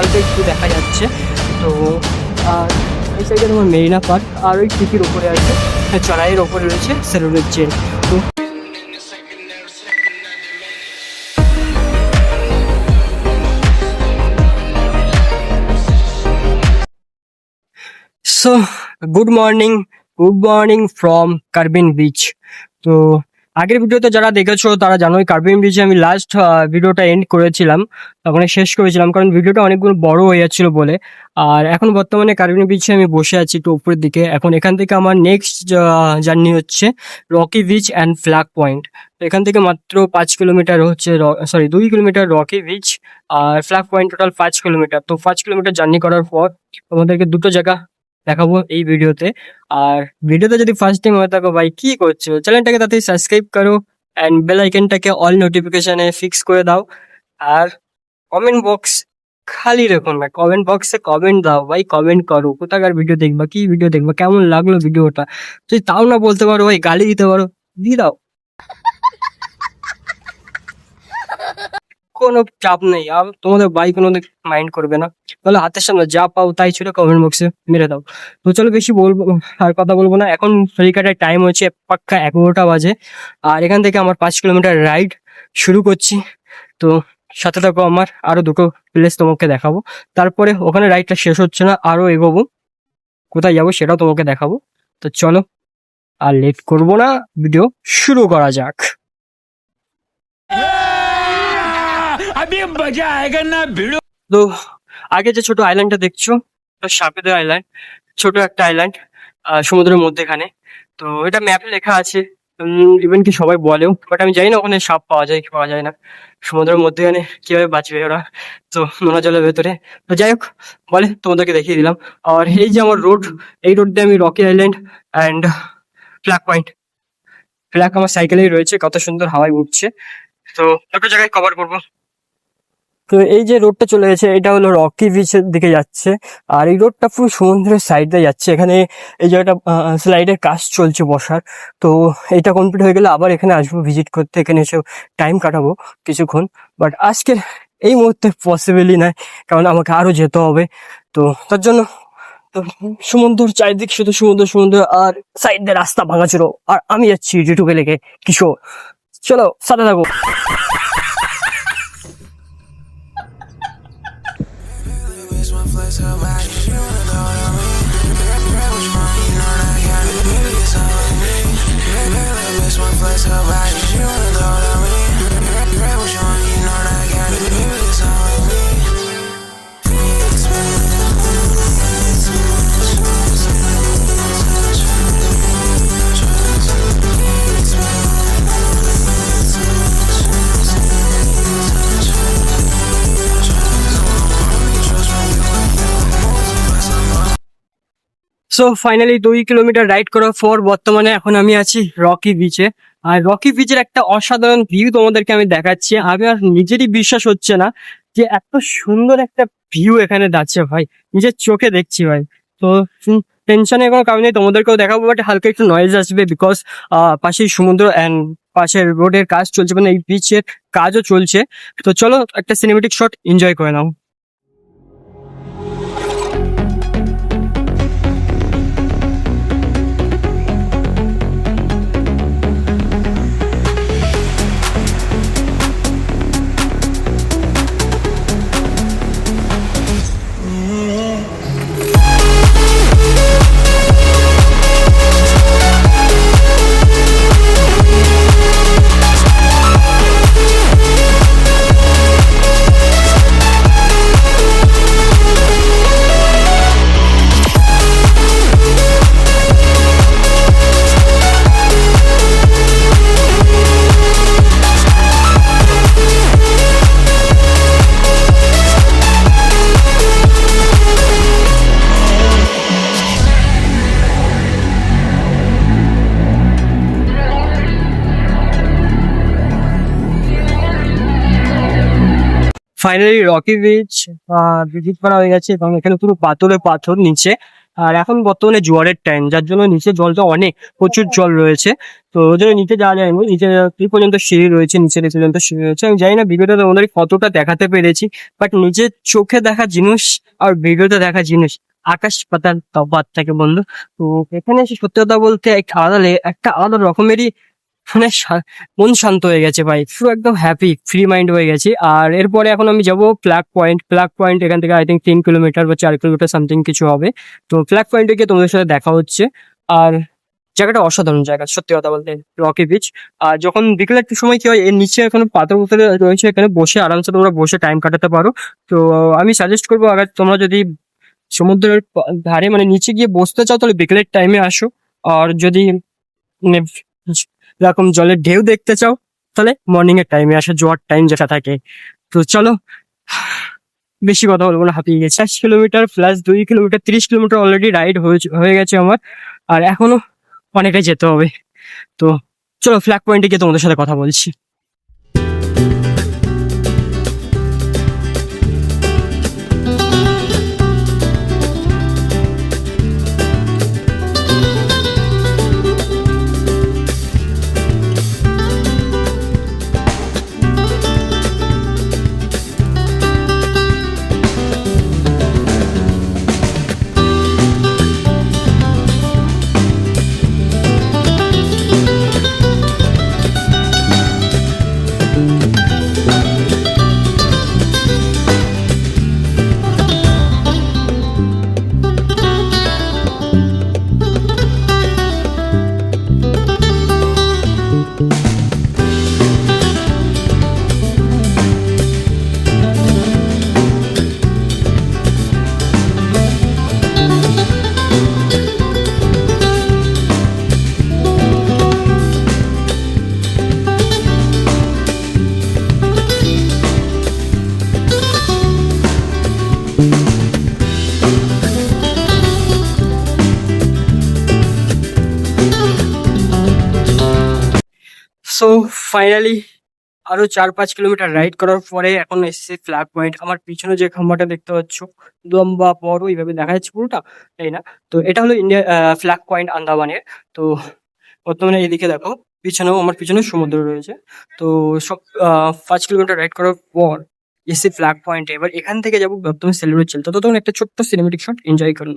হালকা একটু দেখা যাচ্ছে। তো আর এই সাইডে তোমার মেরিনা পার্ক আর ওই টিকির ওপরে আছে। চড়াইয়ের ওপরে রয়েছে সেলুনের চেন। তো so good morning good morning from Carbyn beach তো আগের ভিডিওতে যারা দেখেছ, তারা জানোই কার্বিন বিচে আমি লাস্ট ভিডিওটা এন্ড করেছিলাম। তখন শেষ করেছিলাম, কারণ ভিডিওটা অনেকগুলো বড় হয়ে যাচ্ছিল বলে। আর এখন বর্তমানে কার্বিন বিচে আমি বসে আছি একটু উপরের দিকে। এখন এখান থেকে আমার নেক্সট জার্নি হচ্ছে Rocky beach and flag point তো এখান থেকে মাত্র পাঁচ কিলোমিটার হচ্ছে সরি দুই কিলোমিটার রকি বিচ আর ফ্ল্যাগ পয়েন্ট টোটাল পাঁচ কিলোমিটার তো পাঁচ কিলোমিটার জার্নি করার পর তোমাদেরকে দুটো জায়গা দেখাবো এই ভিডিওতে। আর ভিডিওতে যদি ফার্স্ট টাইম হয়ে থাকো ভাই, কি করছ? চ্যানেলটাকে তাড়াতাড়ি সাবস্ক্রাইব করো অ্যান্ড বেল আইকনটাকে অল নোটিফিকেশনে ফিক্স করে দাও। আর কমেন্ট বক্স খালি রেখো না কমেন্ট বক্সে কমেন্ট দাও ভাই কমেন্ট করো। কোথাকার ভিডিও দেখবা, কি ভিডিও দেখবা, কেমন লাগল ভিডিওটা যদি তাও না বলতে পারো ভাই, গালি দিতে পারো, দিয়ে দাও। কোনো চাপ নেই। আর তোমাদের বাইক কোনো মাইন্ড করবে না। তাহলে হাতের সামনে যা পাও তাই ছিল কমেন্ট বক্সে মেরে দাও। তো চলো বেশি বলব, আর কথা বলব না। এখন ফেরি কাটার টাইম হচ্ছে পাক্কা এগারোটা বাজে। আর এখান থেকে আমার পাঁচ কিলোমিটার রাইড শুরু করছি। তো সাথে থাকো আমার আরও দুটো প্লেস তোমাকে দেখাবো। তারপরে ওখানে রাইডটা শেষ হচ্ছে না আরও এগোবো। কোথায় যাব সেটাও তোমাকে দেখাবো। তো চলো, আর লেট করব না। ভিডিও শুরু করা যাক। अभी मजा आएगा ना भिड़ो তো আগে যে ছোট আইল্যান্ডটা দেখছো ওটা সাপেদের আইল্যান্ড ছোট একটা আইল্যান্ড সমুদ্রের মধ্যেখানে তো এটা ম্যাপে লেখা আছে ইভেন কি সবাই বলেও বাট আমি জানি না ওখানে সাপ পাওয়া যায় কি পাওয়া যায় না সমুদ্রের মধ্যেখানে কিভাবে বাঁচবে ওরা তো নোনা জলের ভেতরে তো যাই হোক বলে তোমাদেরকে দেখিয়ে দিলাম আর এই যে আমার রোড এই রোড দিয়ে আমি Rocky Island and flag point flag আমার সাইকেলেই রয়েছে কত সুন্দর হাওয়ায় উঠছে তো দুটো জায়গায় কভার করবো তো এই যে রোডটা চলে গেছে, এটা হলো রকি বিচের দিকে যাচ্ছে। আর এই রোডটা পুরো সমুদ্রের সাইড দিয়ে যাচ্ছে। এখানে এই জায়গাটা স্লাইডের কাজ চলছে বসার। তো এটা কমপ্লিট হয়ে গেলে আবার এখানে আসব ভিজিট করতে। এখানে এসে টাইম কাটাবো কিছুক্ষণ। বাট আজকে এই মুহূর্তে পসিবলই নয়, কারণ আমাকে আরও যেতে হবে। তো তার জন্য, তো সমুদ্র চারিদিক শুধু সমুদ্র সমুদ্র আর সাইড দিয়ে রাস্তা ভাঙা ছিল আর আমি যাচ্ছি যেটুকু লেগে। কিশোর, চলো, সাথে থাকো। She wanna go to me. So finally দুই কিলোমিটার রাইড করার পর বর্তমানে এখন আমি আছি রকি বিচে আর রকি বিচের একটা অসাধারণ ভিউ তোমাদেরকে আমি দেখাচ্ছি। আমি আর নিজেরই বিশ্বাস হচ্ছে না যে এত সুন্দর একটা ভিউ এখানে যাচ্ছে ভাই। নিজের চোখে দেখছি ভাই। তো টেনশনের কোনো কারণ নেই, তোমাদেরকেও দেখাবো বাট হালকা একটু নয়েজ আসবে বিকজ পাশেই সমুদ্র অ্যান্ড পাশের রোডের কাজ চলছে মানে এই বিচের কাজও চলছে। তো চলো, একটা সিনেমেটিক শট এনজয় করে নাও। ফাইনালি রকি বিচ ভিজিট করা হয়ে গেছে এবং এখানে পুরো পাথরে পাথর নিচে। আর এখন বর্তমানে জোয়ারের টাইম যার জন্য নিচে জলটা অনেক, প্রচুর জল রয়েছে। তো ওই জন্য নিচে যাওয়া যায়। নিচে এই পর্যন্ত সিঁড়ি রয়েছে নিচের এই পর্যন্ত সিঁড়ি রয়েছে। আমি জানি না ভিডিওটা তোমাদের কতটা দেখাতে পেরেছি বাট নিজের চোখে দেখা জিনিস আর ভিডিওতে দেখা জিনিস, আকাশ পাতাল তফাৎ থাকে বন্ধু। তো এখানে সত্যি কথা বলতে একটা আলাদা একটা আলাদা রকমেরই মানে মন শান্ত হয়ে গেছে ভাই, পুরো একদম হ্যাপি ফ্রি মাইন্ড হয়ে গেছি। আর এরপরে এখন আমি যাব ফ্ল্যাগ পয়েন্ট ফ্ল্যাগ পয়েন্ট এখান থেকে আই থিঙ্ক তিন কিলোমিটার বা চার কিলোমিটার সামথিং কিছু হবে। তো ফ্ল্যাগ পয়েন্টে গিয়ে তোমাদের সাথে দেখা হচ্ছে। আর জায়গাটা অসাধারণ জায়গা, সত্যি কথা বলতে রকি বিচ আর যখন বিকেলে একটু সময় কি হয়, এর নিচে এখন পাথর পুতলে রয়েছে, এখানে বসে আরামসে তোমরা বসে টাইম কাটাতে পারো। তো আমি সাজেস্ট করব, আগে তোমরা যদি সমুদ্রের ধারে মানে নিচে গিয়ে বসতে চাও, তাহলে বিকেলের টাইমে আসো। আর যদি মানে এরকম জলের ঢেউ দেখতে চাও, তাহলে মর্নিং এর টাইমে আসে, জোয়ার টাইম যেটা থাকে। তো চলো, বেশি কথা বলব না, হাঁপিয়ে গেছে। চার কিলোমিটার প্লাস দুই কিলোমিটার তিরিশ কিলোমিটার অলরেডি রাইড হয়ে গেছে আমার। আর এখনও অনেকটাই যেতে হবে। তো চলো ফ্ল্যাগ পয়েন্টে গিয়ে তোমাদের সাথে কথা বলছি। সো ফাইনালি আরও চার পাঁচ কিলোমিটার রাইড করার পরে এখন এসেছে ফ্ল্যাগ পয়েন্ট আমার পিছনে যে খাম্বাটা দেখতে পাচ্ছ লম্বা বড় এইভাবে দেখা যাচ্ছে পুরোটা, তাই না? তো এটা হলো ইন্ডিয়া ফ্ল্যাগ পয়েন্ট আন্দামানের। তো বর্তমানে এদিকে দেখো, পিছনেও, আমার পিছনে সমুদ্র রয়েছে। তো সব পাঁচ কিলোমিটার রাইড করার পর এসে ফ্ল্যাগ পয়েন্টে এবার এখান থেকে যাব, বর্তমানে সেলিব্রেট চলতে তখন একটা ছোট্ট সিনেমেটিক শট এনজয় করুন।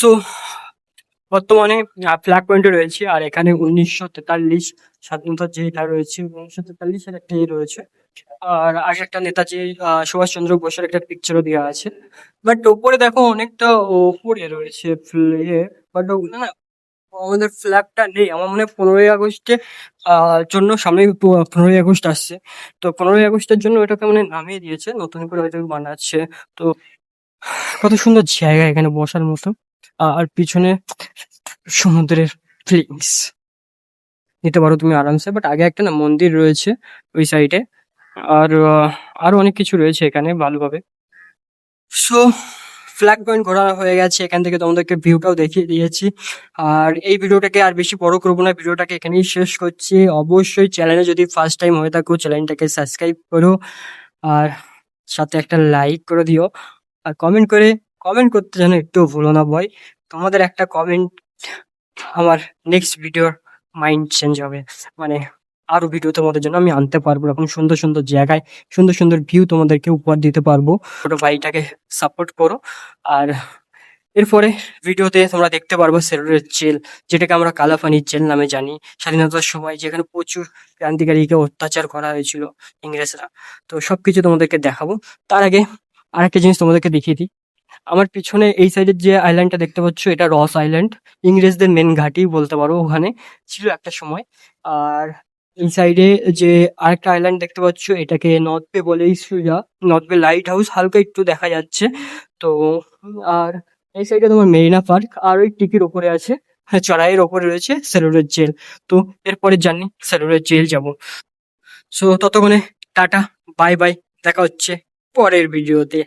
so বর্তমানে ফ্ল্যাগ পয়েন্টে রয়েছে আর এখানে উনিশশো তেতাল্লিশ স্বাধীনতা যে এটা রয়েছে উনিশশো তেতাল্লিশের একটা ইয়ে রয়েছে। আর আগে একটা নেতাজি সুভাষচন্দ্র বোসের একটা পিকচারও দেওয়া আছে। বাট ওপরে দেখো অনেকটা ওপরে রয়েছে ফ্লে বাট না না, আমাদের ফ্ল্যাগটা নেই। আমার মনে হয় পনেরোই আগস্টে জন্য সামনে পনেরোই আগস্ট আসছে। তো পনেরোই আগস্টের জন্য এটাকে মানে নামিয়ে দিয়েছে নতুন করে হয়তো বানাচ্ছে। তো কত সুন্দর জায়গা এখানে বসার মতো। আর পিছনে সমুদ্রের ফিলিংস। নিতে পারো তুমি আরামসে বাট আগে একটা না মন্দির রয়েছে ওই সাইডে আর আরও অনেক কিছু রয়েছে এখানে ভালোভাবে। সো ফ্ল্যাগ পয়েন্ট ঘোরা হয়ে গেছে, এখান থেকে তোমাদেরকে ভিউটাও দেখিয়ে দিয়েছি। আর এই ভিডিওটাকে আর বেশি বড় করব না, ভিডিওটাকে এখানেই শেষ করছি। অবশ্যই চ্যানেলে যদি ফার্স্ট টাইম হয়ে থাকো চ্যানেলটাকে সাবস্ক্রাইব করো। আর সাথে একটা লাইক করে দিও। আর কমেন্ট করে কমেন্ট করতে যেন একটু ভুলো না বয় তোমাদের একটা কমেন্ট আমার নেক্সট ভিডিওর মাইন্ড চেঞ্জ হবে। মানে আরও ভিডিও তোমাদের জন্য আমি আনতে পারব এরকম সুন্দর সুন্দর জায়গায়, সুন্দর সুন্দর ভিউ তোমাদেরকে উপহার দিতে পারব। ছোট ভাইটাকে সাপোর্ট করো। আর এরপরে ভিডিওতে তোমরা দেখতে পারব সেলুলের জেল, যেটাকে আমরা কালাপানির জেল নামে জানি। স্বাধীনতার সময় যেখানে প্রচুর ক্রান্তিকারীকে অত্যাচার করা হয়েছিল ইংরেজরা। তো সবকিছু তোমাদেরকে দেখাবো। তার আগে আরেকটা জিনিস তোমাদেরকে দেখিয়ে দিই। আমার পিছনে এই সাইডের যে আইল্যান্ডটা দেখতে পাচ্ছ, এটা রস আইল্যান্ড ইংরেজদের মেন ঘাঁটি বলতে পারো ওখানে। ছিল একটা সময়। আর এই সাইডে যে আরেকটা আইল্যান্ড দেখতে পাচ্ছ, এটাকে নর্থ বে বলেই সোজা নর্থ বে লাইট হাউস হালকা একটু দেখা যাচ্ছে। তো, আর এই সাইডে তোমার মেরিনা পার্ক। আর ওই টিকির ওপরে আছে। হ্যাঁ চড়াইয়ের ওপরে রয়েছে সেলুরের জেল। তো, এরপরে জানি সেলুরের জেল যাব। সো, ততক্ষণে টাটা বাই বাই দেখা হচ্ছে পরের ভিডিওতে